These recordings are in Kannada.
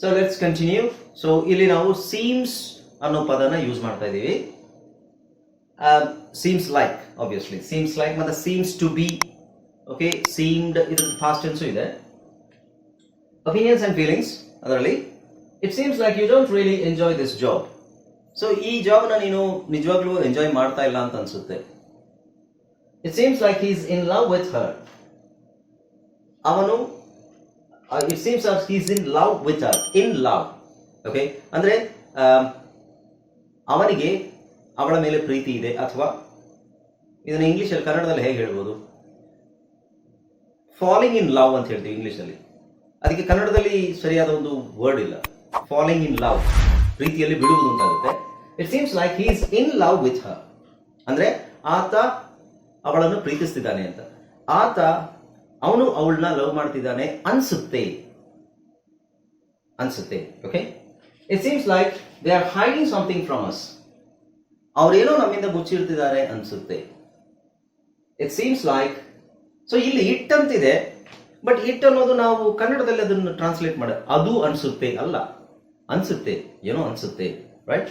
ಸೊ ಲೆಟ್ಸ್ ಕಂಟಿನ್ಯೂ ಸೊ ಇಲ್ಲಿ ನಾವು ಸೀಮ್ಸ್ ಅನ್ನೋ ಪದನ ಯೂಸ್ ಮಾಡ್ತಾ ಇದ್ದೀವಿ. Seems like obviously seems like ಮತ್ತೆ seems to be okay seemed ಇದ್ರ ಫಾಸ್ಟ್ ಟೆನ್ಸು ಇದೆ. ಒಪಿನಿಯನ್ಸ್ ಅಂಡ್ ಫೀಲಿಂಗ್ಸ್ ಅದರಲ್ಲಿ. It seems like you don't really enjoy this job so ಈ ಜಾಬ್ನ ನೀನು ನಿಜವಾಗ್ಲೂ ಎಂಜಾಯ್ ಮಾಡ್ತಾ ಇಲ್ಲ ಅಂತ ಅನ್ಸುತ್ತೆ. It seems like is in love with her ಅವನು it seems is in love with her in love okay ಅಂದ್ರೆ ಅವನಿಗೆ ಅವಳ ಮೇಲೆ ಪ್ರೀತಿ ಇದೆ, ಅಥವಾ ಇದನ್ನ ಇಂಗ್ಲಿಷಲ್ಲಿ, ಕನ್ನಡದಲ್ಲಿ ಹೇಗೆ ಹೇಳ್ಬೋದು? ಫಾಲಿಂಗ್ ಇನ್ ಲವ್ ಅಂತ ಹೇಳ್ತೀವಿ ಇಂಗ್ಲಿಷಲ್ಲಿ. ಅದಕ್ಕೆ ಕನ್ನಡದಲ್ಲಿ ಸರಿಯಾದ ಒಂದು ವರ್ಡ್ ಇಲ್ಲ. ಫಾಲಿಂಗ್ ಇನ್ ಲವ್ ಪ್ರೀತಿಯಲ್ಲಿ ಬಿಡುವುದು ಅಂತಾಗುತ್ತೆ it seems like he is in love with her ಅಂದ್ರೆ, ಆತ ಅವಳನ್ನು ಪ್ರೀತಿಸ್ತಿದ್ದಾನೆ ಅಂತ. ಆತ ಅವನು ಅವಳನ್ನ ಲವ್ ಮಾಡ್ತಿದ್ದಾನೆ ಅನ್ಸುತ್ತೆ. ಅನ್ಸುತ್ತೆ okay it seems like they are hiding something from us ಅವರೇನೋ ನಮ್ಮಿಂದ ಮುಚ್ಚಿಡ್ತಿದ್ದಾರೆ ಅನ್ಸುತ್ತೆ. ಇಟ್ ಸೀಮ್ಸ್ ಲೈಕ್ ಸೊ ಇಲ್ಲಿ ಇಟ್ ಅಂತಿದೆ ಬಟ್ ಇಟ್ ಅನ್ನೋದು ನಾವು ಕನ್ನಡದಲ್ಲಿ ಅದನ್ನು ಟ್ರಾನ್ಸ್ಲೇಟ್ ಮಾಡ, ಅದು ಅನ್ಸುತ್ತೆ ಅಲ್ಲ. ಅನ್ಸುತ್ತೆ, ಏನೋ ಅನ್ಸುತ್ತೆ ರೈಟ್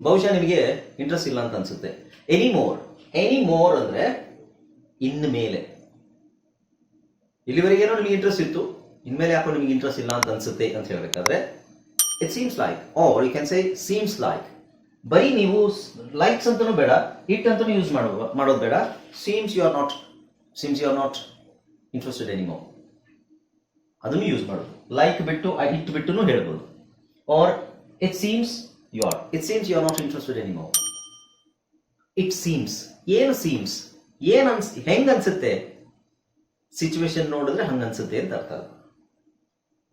ಬಹುಶಃ ನಿಮಗೆ ಇಂಟ್ರೆಸ್ಟ್ ಇಲ್ಲ ಅಂತ ಅನ್ಸುತ್ತೆ. ಎನಿಮೋರ್ ಎನಿಮೋರ್ ಅಂದ್ರೆ ಇನ್ನು ಮೇಲೆ. ಇಲ್ಲಿವರೆಗೇನೋ ನಿಮಗೆ ಇಂಟ್ರೆಸ್ಟ್ ಇತ್ತು ಇನ್ಮೇಲೆ ಯಾಕೋ ನಿಮಗೆ ಇಂಟ್ರೆಸ್ಟ್ ಇಲ್ಲ ಅಂತ ಅನ್ಸುತ್ತೆ ಅಂತ ಹೇಳ್ಬೇಕಾದ್ರೆ it seems like are you can say seems like ಬರೀ ನೀವು ಲೈಕ್ಸ್ ಅಂತಾನೂ ಬೇಡ ಇಟ್ ಅಂತಾನೂ ಯೂಸ್ ಮಾಡೋ, ಮಾಡೋದು ಬೇಡ. Seems you are not seems you are not interested anymore ಅದನ್ನು ಯೂಸ್ ಮಾಡೋದು ಲೈಕ್ ಬಿಟ್ಟು ಹಿಟ್ ಬಿಟ್ಟು ಹೇಳ್ಬೋದು. Are it seems you are it seems you are not interested anymore it seems ಏನು ಸೀಮ್ಸ್ ಏನ್ ಅನ್ಸ್ ಹೆಂಗ್ ಅನ್ಸುತ್ತೆ? ಸಿಚುವೇಶನ್ ನೋಡಿದ್ರೆ ಹಂಗ ಅನ್ಸುತ್ತೆ ಅಂತ ಅರ್ಥ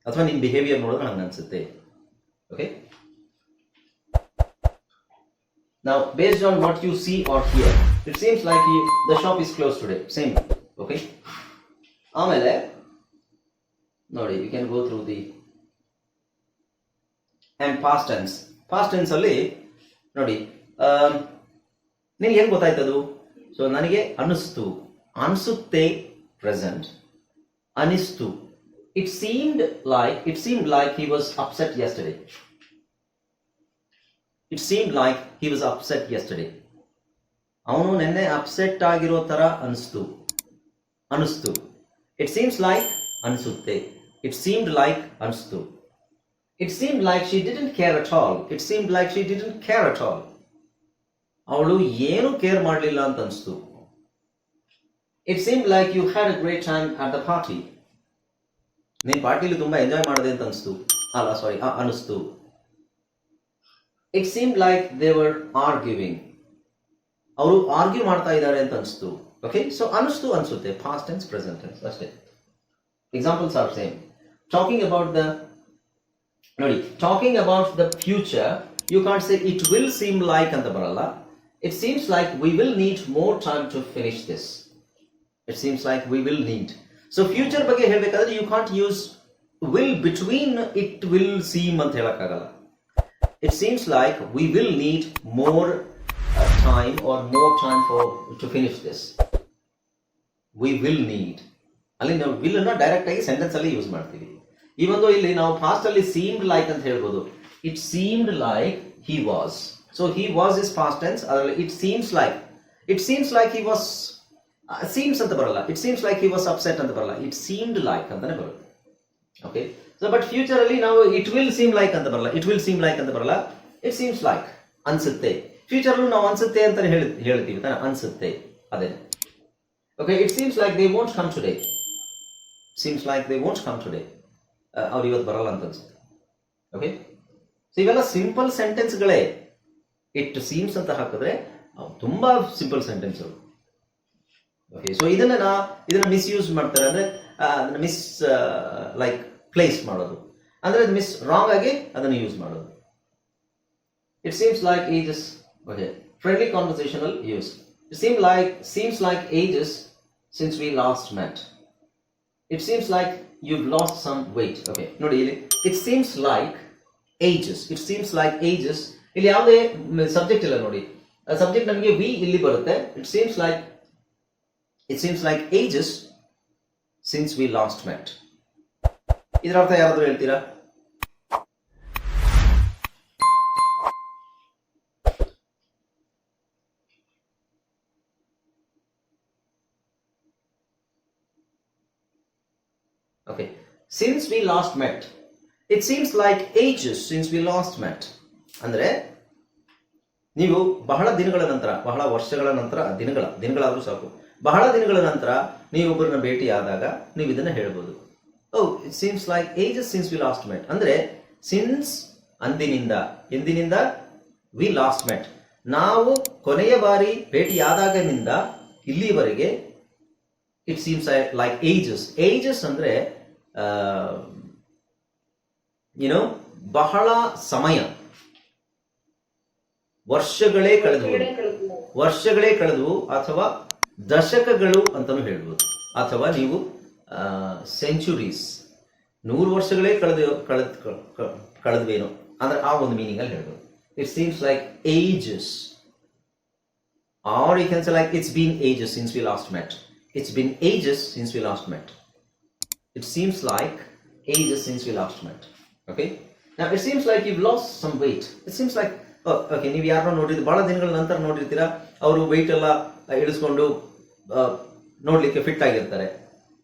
ಅಥವಾ ನಿಮ್ ಬಿಹೇವಿಯರ್ ನೋಡಿದ್ರೆ ಹಂಗ ಅನ್ಸುತ್ತೆ. Okay Now, based on what you see or hear, it seems like you, the shop is closed today. Same. Okay. ಆಮೇಲೆ ನೋಡಿ you can go through the and past tense past tense ಅಲ್ಲಿ ನೋಡಿ ನಿನಗೆ ಏನು ಗೊತ್ತಾಯ್ತದು? ಸೊ ನನಗೆ ಅನಿಸ್ತು. ಅನಿಸುತ್ತೆ ಪ್ರೆಸೆಂಟ್ ಅನಿಸ್ತು. It seemed like it seemed like he was upset yesterday it seemed like he was upset yesterday ಅವನು ನಿನ್ನೆ ಅಪ್ಸೆಟ್ ಆಗಿರೋ ತರ ಅನಿಸ್ತು. ಅನಿಸ್ತು. ಇಟ್ ಸೀಮ್ಸ್ ಲೈಕ್ ಅನಿಸುತ್ತೆ. ಇಟ್ ಸೀಮ್ಡ್ ಲೈಕ್ ಅನಿಸ್ತು. It seem like she didn't care at all it seem like she didn't care at all ಅವಳು ಏನು ಕೇರ್ ಮಾಡಲಿಲ್ಲ ಅಂತ ಅನಿಸ್ತು. It seem like you had a great time at the party ನೀನು ಪಾರ್ಟಿಲಿ ತುಂಬಾ ಎಂಜಾಯ್ ಮಾಡಿದೆ ಅಂತ ಅನಿಸ್ತು. ಅಲ್ಲ ಸಾರಿ ಅನಿಸ್ತು. ಇಟ್ ಸೀಮ್ ಲೈಕ್ ದೇವರ್ ಆರ್ಗ್ಯೂವಿಂಗ್ ಅವರು ಆರ್ಗ್ಯೂ ಮಾಡ್ತಾ ಇದ್ದಾರೆ ಅಂತ ಅನಿಸ್ತು. ಓಕೆ ಸೊ ಅನಿಸ್ತು ಅನಿಸುತ್ತೆ ಫಾಸ್ಟ್ ಟೆನ್ಸ್ ಪ್ರೆಸೆಂಟ್ ಟೆನ್ಸ್ ಅಷ್ಟೇ. Examples are same talking about the ನೋಡಿ talking about the future you can't say it will seem like ಅಂತ ಬರಲ್ಲ. It seems like we will need more time to finish this it seems like we will need so future ಬಗ್ಗೆ ಹೇಳಬೇಕಾದ್ರೆ you can't use will between it will seem ಅಂತ ಹೇಳಕ್ಕಾಗಲ್ಲ. It seems like we will need more uh, time or more time for to finish this. We will need. ಅಲ್ಲಿ ನಾವು ವಿಲ್ ಅನ್ನ ಡೈರೆಕ್ಟ್ ಆಗಿ ಸೆಂಟೆನ್ಸ್ ಅಲ್ಲಿ ಯೂಸ್ ಮಾಡ್ತೀವಿ. ಈ ಒಂದು ಇಲ್ಲಿ ನಾವು ಫಾಸ್ಟ್ ಅಲ್ಲಿ ಸೀಮ್ಡ್ ಲೈಕ್ ಅಂತ ಹೇಳ್ಬೋದು it seemed like he was so he was is past tense ಅದರಲ್ಲಿ it seems like it seems like he was seems ಅಂತ ಬರಲ್ಲ. It seems like he was upset ಅಂತ ಬರಲ್ಲ. ಇಟ್ ಸೀಮ್ಡ್ ಲೈಕ್ ಅಂತಾನೆ ಬರುತ್ತೆ. ಓಕೆ ಸೊ ಬಟ್ ಫ್ಯೂಚರ್ ಅಲ್ಲಿ ನಾವು ಇಟ್ ವಿಲ್ ಸೀಮ್ ಲೈಕ್ ಅಂತ ಬರಲ್ಲ. ಇಟ್ ವಿಲ್ ಸೀಮ್ ಲೈಕ್ ಅಂತ ಬರಲ್ಲ. ಇಟ್ ಸೀಮ್ಸ್ ಲೈಕ್ ಅನ್ಸುತ್ತೆ. ಫ್ಯೂಚರ್ಲು ನಾವು ಅನ್ಸುತ್ತೆ ಅಂತ ಹೇಳಿ, ಹೇಳ್ತೀವಿ ತಾನೆ. ಅನ್ಸುತ್ತೆ. ಅದೇ. Okay it seems like they won't come today seems like they won't come today ಅವ್ರು ಇವತ್ತು ಬರಲ್ಲ ಅಂತ ಅನ್ಸುತ್ತೆ. ಓಕೆ ಸೊ ಇವೆಲ್ಲ ಸಿಂಪಲ್ ಸೆಂಟೆನ್ಸ್ಗಳೇ ಇಟ್ ಸೀಮ್ಸ್ ಅಂತ ಹಾಕಿದ್ರೆ ತುಂಬಾ ಸಿಂಪಲ್ ಸೆಂಟೆನ್ಸ್ ಓಕೆ ಸೊ ಇದನ್ನ ನಾ, ಇದನ್ನ ಮಿಸ್ಯೂಸ್ ಮಾಡ್ತಾರೆ. ಅಂದ್ರೆ ಮಿಸ್ ಲೈಕ್ ಪ್ಲೇಸ್ ಮಾಡೋದು. ಅಂದ್ರೆ ಮಿಸ್ ರಾಂಗ್ ಆಗಿ ಅದನ್ನ ಯೂಸ್ ಮಾಡೋದು. It seems like ages okay friendly conversational use it seem like seems like ages since we last met it seems like you lost some weight okay ನೋಡಿ ಇಲ್ಲಿ it seems like ages it seems like ages ಇಲ್ಲಿ ಯಾವುದೇ ಸಬ್ಜೆಕ್ಟ್ ಇಲ್ಲ ನೋಡಿ. ಸಬ್ಜೆಕ್ಟ್ ನಮಗೆ ವಿ ಇಲ್ಲಿ ಬರುತ್ತೆ. It seems like it seems like ages since we last met ಇದರ ಅರ್ಥ ಯಾರಾದರೂ ಹೇಳ್ತೀರಾ? We last met, it seems like ages since we last met. ಅಂದ್ರೆ ನೀವು ಬಹಳ ದಿನಗಳ ನಂತರ ಬಹಳ ವರ್ಷಗಳ ನಂತರ ದಿನಗಳ ದಿನಗಳಾದರೂ ಸಾಕು ಬಹಳ ದಿನಗಳ ನಂತರ ನೀವು ಒಬ್ಬರನ್ನ ಭೇಟಿಯಾದಾಗ ನೀವು ಇದನ್ನ ಹೇಳ್ಬೋದು. ಓ it seems like ages since we last met ಅಂದ್ರೆ ಸಿನ್ಸ್ ಅಂದಿನಿಂದ ಎಂದಿನಿಂದ ವಿ ಲಾಸ್ಟ್ ಮೆಟ್ ನಾವು ಕೊನೆಯ ಬಾರಿ ಭೇಟಿಯಾದಾಗನಿಂದ ಇಲ್ಲಿವರೆಗೆ it seems like ages ages ಅಂದ್ರೆ ಯುನೋ ಬಹಳ ಸಮಯ ವರ್ಷಗಳೇ ಕಳೆದು ವರ್ಷಗಳೇ ಕಳೆದು ಅಥವಾ ದಶಕಗಳು ಅಂತಲೂ ಹೇಳ್ಬೋದು ಅಥವಾ ನೀವು ಸೆಂಚುರೀಸ್ ನೂರು ವರ್ಷಗಳೇ ಕಳೆದು, ಕಳೆದ ಕಳೆದ್ವೇನು ಅಂದ್ರೆ ಆ ಒಂದು ಮೀನಿಂಗ್ ಅಲ್ಲಿ ಹೇಳ್ಬೋದು it seems like ages are you say like it's been ages since we last met. It's been ages since we last met. It seems like ages since we last met. Okay? Now it seems like you've lost some weight. It seems like oh, okay, ನೀವು ಯಾರನ್ನ ನೋಡಿದ್ರೆ ಬಹಳ ದಿನಗಳ ನಂತರ ನೋಡಿರ್ತೀರಾ ಅವರು ವೆಯ್ಟ್ ಎಲ್ಲ ಇಳಿಸ್ಕೊಂಡು ನೋಡಲಿಕ್ಕೆ ಫಿಟ್ ಆಗಿರ್ತಾರೆ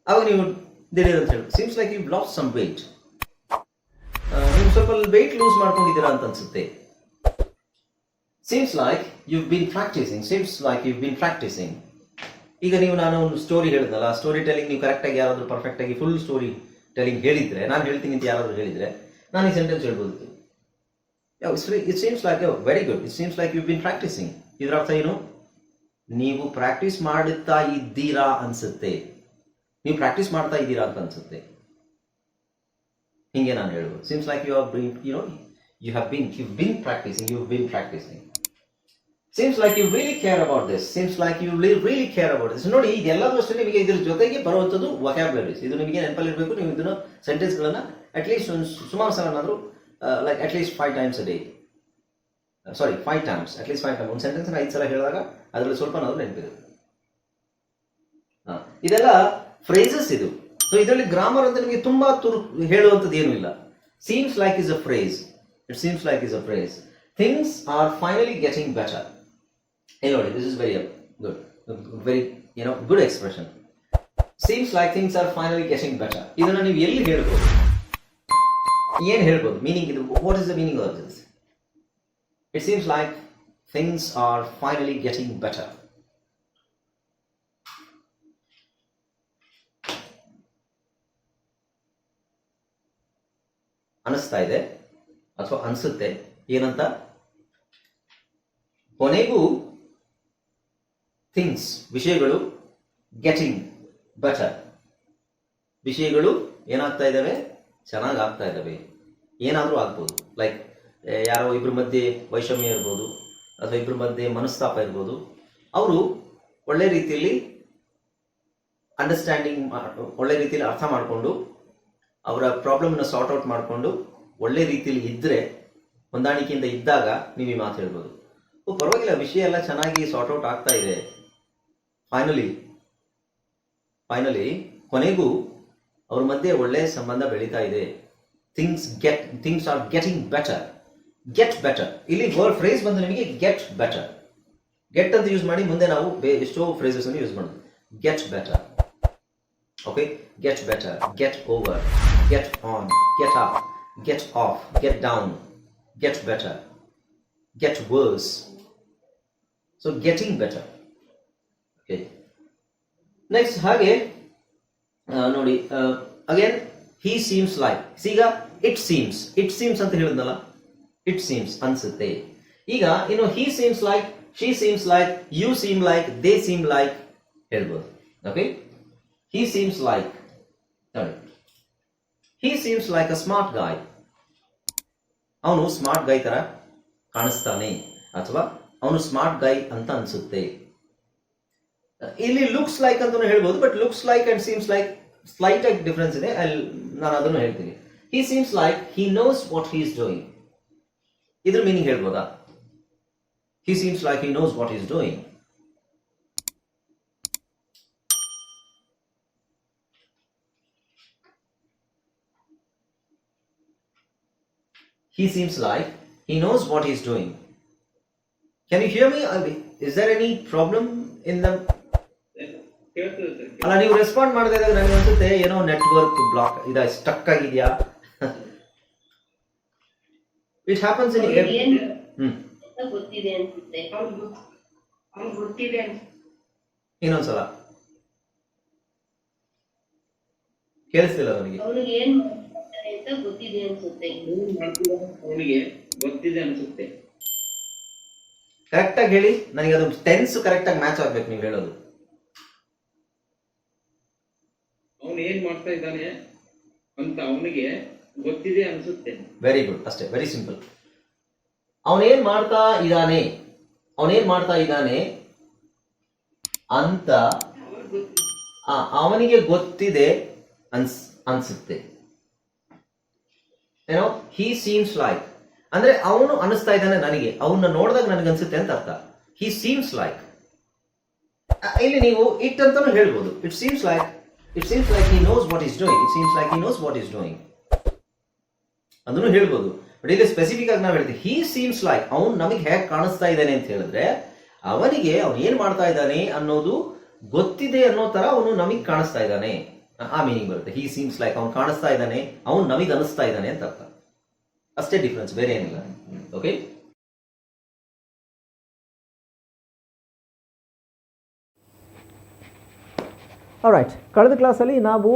ಅವಾಗ ನೀವು ದಿಢೀರ್ ಅಂತ ಹೇಳಿ seems like you lost some weight ನೀವು ಸ್ವಲ್ಪ ವೆಯ್ಟ್ ಲೂಸ್ ಮಾಡ್ಕೊಂಡಿದ್ದೀರಾ ಅಂತ ಅನ್ಸುತ್ತೆ seems like you been practising seems like you been practising ಈಗ ನೀವು ನಾನು ಒಂದು ಸ್ಟೋರಿ ಹೇಳಿದ್ನಲ್ಲ ಸ್ಟೋರಿ ಟೆಲಿಂಗ್ ನೀವು ಕರೆಕ್ಟಾಗಿ ಯಾರಾದರೂ ಪರ್ಫೆಕ್ಟ್ ಆಗಿ ಫುಲ್ ಸ್ಟೋರಿ ಟೆಲಿಂಗ್ ಹೇಳಿದ್ರೆ, ನಾನು ಹೇಳ್ತೀನಿ ಅಂತ ಯಾರಾದರೂ ಹೇಳಿದ್ರೆ, ನಾನು ಈ ಸೆಂಟೆನ್ಸ್ ಹೇಳ್ಬೋದು. It seems like very good it seems like you been practising ಇದರ ಅರ್ಥ ಏನು? ನೀವು ಪ್ರಾಕ್ಟೀಸ್ ಮಾಡುತ್ತಾ ಇದ್ದೀರಾ ಅನ್ಸುತ್ತೆ. ನೀವು ಪ್ರಾಕ್ಟೀಸ್ ಮಾಡ್ತಾ ಇದ್ದೀರಾ ಅಂತ ಅನ್ಸುತ್ತೆ. ಹಿಂಗೆ ನಾನು ಹೇಳ್ಬೋದು seems like you have you know you have been you been practising you been practising seems like you really care about this seems like you really care about this ನೋಡಿ ಇದೆಲ್ಲದೂ ಅಷ್ಟೇ ನಿಮಗೆ ಇದ್ರ ಜೊತೆಗೆ ಬರುವಂಥದ್ದು ವೊಕ್ಯಾಬ್ಲರೀಸ್ ಇದು ನಿಮಗೆ ನೆನಪಲ್ಲಿರಬೇಕು. ನೀವು ಇದನ್ನು ಸೆಂಟೆನ್ಸ್ಗಳನ್ನ ಅಟ್ಲೀಸ್ಟ್ ಒಂದು ಸುಮಾರು ಸಲ ಏನಾದರೂ like at least five times day sorry five times at least five time ಒಂದು ಸೆಂಟೆನ್ಸ್ ಐದು ಸಲ ಹೇಳಿದಾಗ ಅದರಲ್ಲಿ ಸ್ವಲ್ಪ ನಾವು ಹಾ, ಇದೆಲ್ಲ ಫ್ರೇಸಸ್ ಇದು. ಸೊ ಇದರಲ್ಲಿ ಗ್ರಾಮರ್ ಅಂತ ನಿಮಗೆ ತುಂಬಾ ತುರು ಹೇಳುವಂಥದ್ದು ಏನೂ ಇಲ್ಲ. Seems like is a phrase it seems like is a phrase things are finally getting better ಇಲ್ಲಿ ನೋಡಿ this is very good very ಏನೋ good expression seems like things are finally getting better ಇದನ್ನ ನೀವು ಎಲ್ಲಿ ಹೇಳ್ಬೋದು? ಏನು ಹೇಳ್ಬೋದು? ಮೀನಿಂಗ್ ಇದು what is the meaning of this it seems like things are finally getting better ಅನಿಸ್ತಾ ಇದೆ? ಅಥವಾ ಅನಿಸುತ್ತೆ? ಏನಂತ? ಕೊನೆಗೂ ಥಿಂಗ್ಸ್ ವಿಷಯಗಳು ಗೆಟಿಂಗ್ ಬೆಟರ್ ವಿಷಯಗಳು ಏನಾಗ್ತಾ ಇದ್ದಾವೆ? ಚೆನ್ನಾಗಿ ಆಗ್ತಾ ಇದ್ದಾವೆ. ಏನಾದರೂ ಆಗ್ಬೋದು. ಲೈಕ್ ಯಾರೋ ಇಬ್ಬರ ಮಧ್ಯೆ ವೈಷಮ್ಯ ಇರ್ಬೋದು, ಅಥವಾ ಇಬ್ಬರ ಮಧ್ಯೆ ಮನಸ್ತಾಪ ಇರ್ಬೋದು. ಅವರು ಒಳ್ಳೆ ರೀತಿಯಲ್ಲಿ ಅಂಡರ್ಸ್ಟ್ಯಾಂಡಿಂಗ್ ಒಳ್ಳೆ ರೀತಿಯಲ್ಲಿ ಅರ್ಥ ಮಾಡಿಕೊಂಡು, ಅವರ ಪ್ರಾಬ್ಲಮ್ನ ಸಾರ್ಟ್ ಔಟ್ ಮಾಡಿಕೊಂಡು, ಒಳ್ಳೆ ರೀತಿಯಲ್ಲಿ ಇದ್ದರೆ ಹೊಂದಾಣಿಕೆಯಿಂದ ಇದ್ದಾಗ ನೀವು ಈ ಮಾತು ಹೇಳ್ಬೋದು. ಪರವಾಗಿಲ್ಲ, ವಿಷಯ ಎಲ್ಲ ಚೆನ್ನಾಗಿ ಸಾರ್ಟ್ ಔಟ್ ಆಗ್ತಾ ಇದೆ. ಫೈನಲಿ ಫೈನಲಿ ಕೊನೆಗೂ ಅವ್ರ ಮಧ್ಯೆ ಒಳ್ಳೆ ಸಂಬಂಧ ಬೆಳೀತಾ ಇದೆ. Things get things are getting better get better ಇಲ್ಲಿ ವರ್ಡ್ ಫ್ರೇಸ್ ಬಂದು ನಿಮಗೆ ಗೆಟ್ ಬೆಟರ್ ಗೆಟ್ ಅಂತ ಯೂಸ್ ಮಾಡಿ ಮುಂದೆ ನಾವು ಎಷ್ಟೋ ಫ್ರೇಸಸ್ ಅನ್ನು ಯೂಸ್ ಮಾಡೋದು. Get better okay get better get over get on get up get off get down get better get worse so getting better. Next, ಹಾಗೆ ನೋಡಿ ಅಗೇನ್ ಹಿ ಸೀಮ್ಸ್ ಲೈಕ್ ಈಗ ಇಟ್ ಸೀಮ್ಸ್ ಇಟ್ ಸೀಮ್ಸ್ ಅಂತ ಹೇಳಿದ್ನಲ್ಲ? ಇಟ್ ಸೀಮ್ಸ್ ಅನ್ಸುತ್ತೆ. ಈಗ, ಇನ್ನು he seems like she seems like you seem like they seem like ಹೇಳ್ಬೋದು. ಓಕೆ ಹಿ ಸೀಮ್ಸ್ ಲೈಕ್ ನೋಡಿ. He seems like a smart guy ಅವನು ಸ್ಮಾರ್ಟ್ ಗಾಯ್ ತರ ಕಾಣಿಸ್ತಾನೆ. ಅಥವಾ ಅವನು ಸ್ಮಾರ್ಟ್ ಗಾಯ್ ಅಂತ ಅನ್ಸುತ್ತೆ. ಇಲ್ಲಿ ಲುಕ್ಸ್ ಲೈಕ್ ಅಂತಾನು ಹೇಳ್ಬೋದು but looks like and seems like slight ಆಗಿ ಡಿಫ್ರೆನ್ಸ್ ಇದೆ. ಅಲ್ಲಿ ನಾನು ಅದನ್ನು ಹೇಳ್ತೀನಿ. He seems like he knows what he is doing ಇದ್ರ ಮೀನಿಂಗ್ ಹೇಳ್ಬೋದಾ? He seems like he knows what is doing he seems like he knows what he's doing. Can you hear me? I mean, Is there any problem in the ಕೇಳ್ತದೆ ಸರ್ ಅಲ್ಲ ನೀವು ರೆಸ್ಪಾಂಡ್ ಮಾಡದೇ ಇದ್ದಾಗ ನನಗೆ ಅನ್ಸುತ್ತೆ ಏನೋ ನೆಟ್ವರ್ಕ್ ಬ್ಲಾಕ್ ಇದ ಸ್ಟಕ್ ಆಗಿದೆಯಾ? It happens in hmm. ಅಂತ ಗೊತ್ತಿದೆ ಅನ್ಸುತ್ತೆ. ಅವ್ರಿಗೆ ಅವ್ರಿಗೆ ಗೊತ್ತಿದೆ ಅನ್ಸ್ ಇನ್ನೊಂದ್ಸಲ. ಕೇಳಿಸ್ತಿಲ್ಲ ನನಗೆ. ಅವ್ನಿಗೆ ಏನ್ ಅಂತ ಗೊತ್ತಿದೆ ಅನ್ಸುತ್ತೆ. ಏನ್ ಅವನಿಗೆ ಗೊತ್ತಿದೆ ಅನ್ಸುತ್ತೆ. ಕರೆಕ್ಟ್ ಆಗಿ ಹೇಳಿ ನನಗೆ ಅದು ಟೆನ್ಸ್ ಕರೆಕ್ಟ್ ಆಗಿ ಮ್ಯಾಚ್ ಆಗ್ಬೇಕು ನೀವು ಹೇಳೋದು. ಅವನು ಏನ್ ಮಾಡ್ತಾ ಇದ್ದಾನೆ ಅಂತ ಅವನಿಗೆ ಗೊತ್ತಿದೆ ಅನ್ಸುತ್ತೆ. ವೆರಿ ಗುಡ್ ಅಷ್ಟೇ ವೆರಿ ಸಿಂಪಲ್ ಅವನೇನ್ ಮಾಡ್ತಾ ಇದ್ದಾನೆ? ಅವನೇನ್ ಮಾಡ್ತಾ ಇದ್ದಾನೆ ಅಂತ ಅವನಿಗೆ ಗೊತ್ತಿದೆ. ಅನ್ಸ್ ಅನ್ಸುತ್ತೆ. ಏನೋ ಹಿ ಸೀಮ್ಸ್ ಲೈಕ್ ಅಂದ್ರೆ ಅವನು ಅನಿಸ್ತಾ ಇದ್ದಾನೆ ನನಗೆ. ಅವನ್ನ ನೋಡಿದಾಗ ನನಗೆ ಅನ್ಸುತ್ತೆ ಅಂತ ಅರ್ಥ. ಹಿ ಸೀಮ್ಸ್ ಲೈಕ್ ಇಲ್ಲಿ ನೀವು ಇಟ್ ಅಂತಾನು ಹೇಳ್ಬೋದು. It seems like it seems like he knows what is doing it seems like he knows what is doing ಅದನ್ನು ಹೇಳ್ಬೋದು. ಬಟ್ ಇಲ್ಲಿ ಸ್ಪೆಸಿಫಿಕ್ ಆಗಿ ನಾವು ಹೇಳ್ತೀವಿ. ಹಿ ಸೀಮ್ಸ್ ಲೈಕ್ ಅವ್ನು ನಮಗೆ ಹೇಗೆ ಕಾಣಿಸ್ತಾ ಇದ್ದಾನೆ ಅಂತ ಹೇಳಿದ್ರೆ, ಅವನಿಗೆ ಅವನು ಏನ್ ಮಾಡ್ತಾ ಇದ್ದಾನೆ ಅನ್ನೋದು ಗೊತ್ತಿದೆ ಅನ್ನೋ ತರ ಅವನು ನಮಗೆ ಕಾಣಿಸ್ತಾ ಇದ್ದಾನೆ. ಆ ಮೀನಿಂಗ್ ಬರುತ್ತೆ. ಹಿ ಸೀಮ್ಸ್ ಲೈಕ್ ಅವ್ನು ಕಾಣಿಸ್ತಾ ಇದ್ದಾನೆ, ಅವ್ನು ನಮಗೆ ಅನಿಸ್ತಾ ಇದ್ದಾನೆ ಅಂತ ಅರ್ಥ. ಅಷ್ಟೇ ಡಿಫ್ರೆನ್ಸ್ ಬೇರೆ ಏನಿಲ್ಲ. ಓಕೆ ರೈಟ್ ಕಳೆದ ಕ್ಲಾಸಲ್ಲಿ ನಾವು